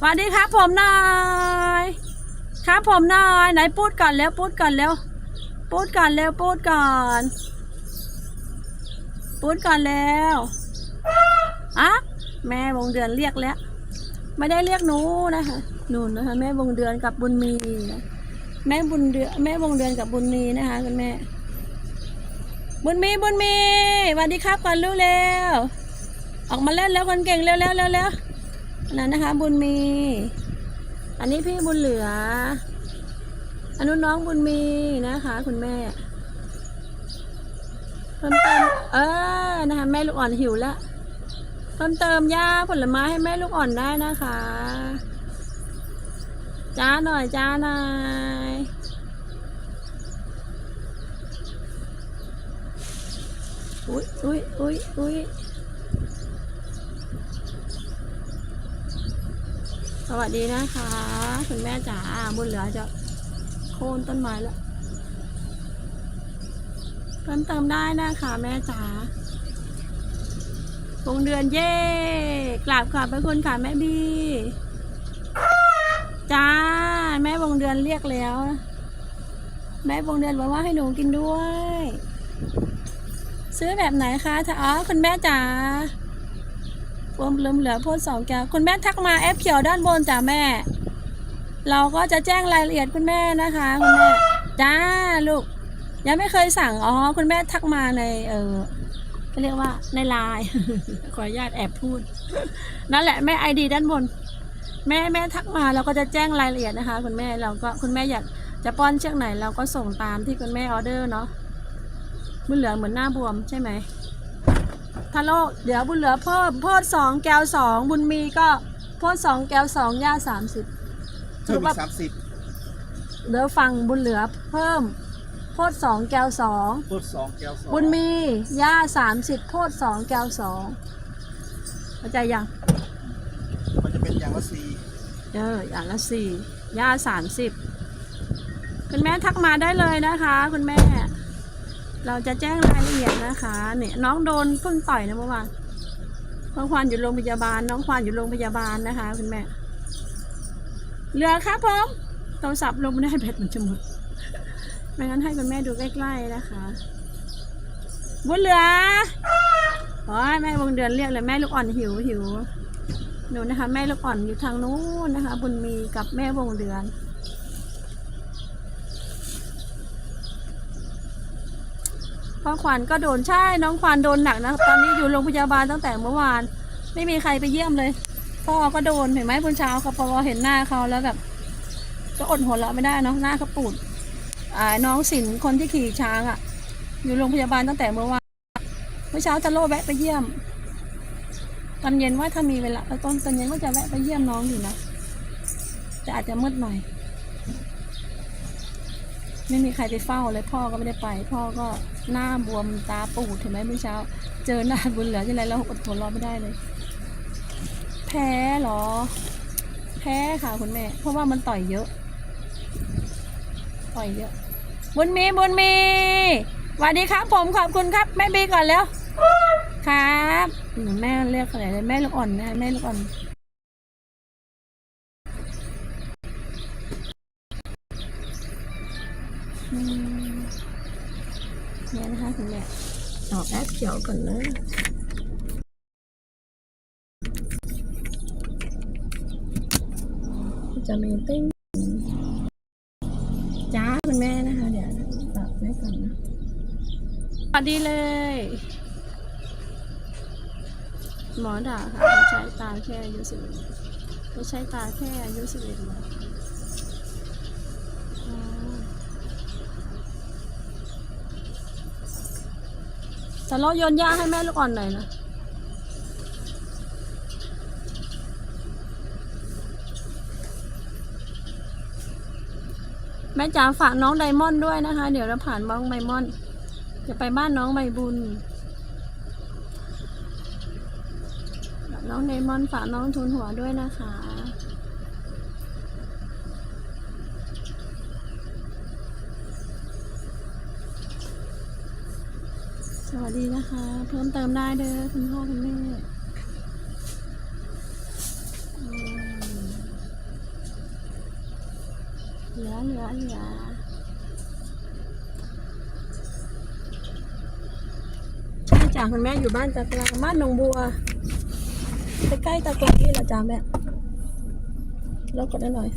สวัสดีครับผมน่อยครับผมน่อยไหนพูดก่อนแล้วพูดก่อนแล้วพูดก่อนแล้วพูดก่อนพูดก่อนแล้วอะแม่วงเดือนเรียกแล้ว ไม่ได้เรียกหนูนะคะหนูนะคะแม่วงเดือนกับบุญมีนะแม่บุญเดือนแม่วงเดือนกับบุญมีนะคะคุณแม่ บุญมีบุญมีสวัสดีครับก่อนลูกเร็วออกมาเล่นแล้วคนเก่งเร็วเร็วเร็วเร็ว อันนั้นนะคะ บุญมี อันนี้พี่บุญเหลืออันนู้นน้องบุญมีนะคะ คุณแม่เพิ่มเติมเออนะคะ แม่ลูกอ่อนหิวแล้วเพิ่มเติมหญ้าผลไม้ให้แม่ลูกอ่อนได้นะคะ จ้าหน่อยจ้าหน่อยอุ้ยอุ้ยอุ้ยอุ้ย สวัสดีนะคะคุณแม่จ๋าบุญเหลือจะโค่นต้นไม้แล้วเพิ่มเติมได้นะคะแม่จ๋าวงเดือนเย่กราบขอบพระคุณค่ะแม่บีจ้าแม่วงเดือนเรียกแล้ว แม่วงเดือนบอกว่าให้หนูกินด้วย ซื้อแบบไหนคะถ้าอ๋อคุณแม่จ๋า พวมลืมเหลือโพดสองแก้วคุณแม่ทักมาแอปเขียวด้านบนจ้าแม่ เราก็จะแจ้งรายละเอียดคุณแม่นะคะ คุณแม่จ้าลูกยังไม่เคยสั่งอ๋อคุณแม่ทักมาในเออเขาเรียกว่าในไลน์ขออนุญาตแอบพูด นั่นแหละแม่ไอดีด้านบน แม่แม่ทักมาเราก็จะแจ้งรายละเอียดนะคะ คุณแม่เราก็คุณแม่อยากจะป้อนเชือกไหนเราก็ส่งตามที่คุณแม่ออเดอร์เนาะบุญเหลือเหมือนหน้าบวมใช่ไหม ถ้าโลกเดี๋ยวบุญเหลือเพิ่มโพดสองแก้วสองบุญมีก็โพดสองแก้วสองย่าสามสิบเพิ่มอีกสามสิบเดี๋ยวฟังบุญเหลือเพิ่มโพดสองแก้วสองพูดสองแก้วสองบุญมีย่าสามสิบโพดสองแก้วสองเข้าใจยังมันจะเป็นอย่างละสี่เอออย่างละสี่ย่าสามสิบคุณแม่ทักมาได้เลยนะคะ คุณแม่ เราจะแจ้งรายละเอียดนะคะ เนี่ยน้องโดนเพิ่งต่อยนะเมื่อวานน้องควานอยู่โรงพยาบาล น้องควานอยู่โรงพยาบาลนะคะคุณแม่เหลือครับผมโทรศัพท์ลงไม่ได้แบตมันจะหมดไม่งั้นให้คุณแม่ดูใกล้ๆนะคะบุญเหลือโอ้ยแม่วงเดือนเรียกเลยแม่ลูกอ่อนหิวหิวหนูนะคะ แม่ลูกอ่อนอยู่ทางนู้นนะคะ บุญมีกับแม่วงเดือน พ่อขวัญก็โดนใช่น้องขวัญโดนหนักนะตอนนี้อยู่โรงพยาบาลตั้งแต่เมื่อวาน ไม่มีใครไปเยี่ยมเลยพ่อก็โดนเห็นไหมบนเช้าเขาพอเห็นหน้าเขาแล้วแบบ ก็อดหัวเราะไม่ได้เนาะหน้าเขาปูดอ่าน้องสินคนที่ขี่ช้างอะ่ะ อยู่โรงพยาบาลตั้งแต่เมื่อวานเมื่อเช้าจะโลแวะไปเยี่ยมตอนเย็นว่าถ้ามีเวลาตอนตอนเย็นก็จะแวะไปเยี่ยมน้องอยู่นะแต่อาจจะมืดหน่อย ไม่มีใครไปเฝ้าเลยพ่อก็ไม่ได้ไป พ่อก็หน้าบวมตาปูดเห็นไหมเมื่อเช้า เจอหน้าบุญเหลือที่ไรเราอดทนรอไม่ได้เลย แพ้เหรอ แพ้ค่ะคุณแม่ เพราะว่ามันต่อยเยอะ ต่อยเยอะ บุญมีบุญมีสวัสดีครับ ผมขอบคุณครับแม่บีก่อนแล้ว ครับแม่เรียกอะไรเลยแม่ลูกอ่อนนะแม่ลูกอ่อน อืม เนี่ยนะคะคุณแม่ออกแอปเขียวก่อนนะจะมีติ้งจ้าคุณแม่นะคะ เดี๋ยวฝากแม่ก่อนนะสวัสดีเลย หมอด่าค่ะใช้ตาแค่อายุสิบเอ็ดใช้ตาแค่อายุสิบเอ็ดนอ๋อ สโลโยนหญ้าให้แม่ลูกอ่อนหน่อยนะแม่จ๋าฝากน้องไดมอนด์ด้วยนะคะ เดี๋ยวเราผ่านน้องไดมอนด์จะไปบ้านน้องใบบุญน้องไดมอนด์ฝากน้องทุนหัวด้วยนะคะ ดีนะคะ เพิ่มเติมได้เด้อคุณพ่อคุณแม่เหลือเหลือเหลือใช่จ้าคุณแม่อยู่บ้านตะกลางบ้านหนองบัวใกล้ๆตะกลางนี่แหละจ้าแม่ลดกดได้หน่อย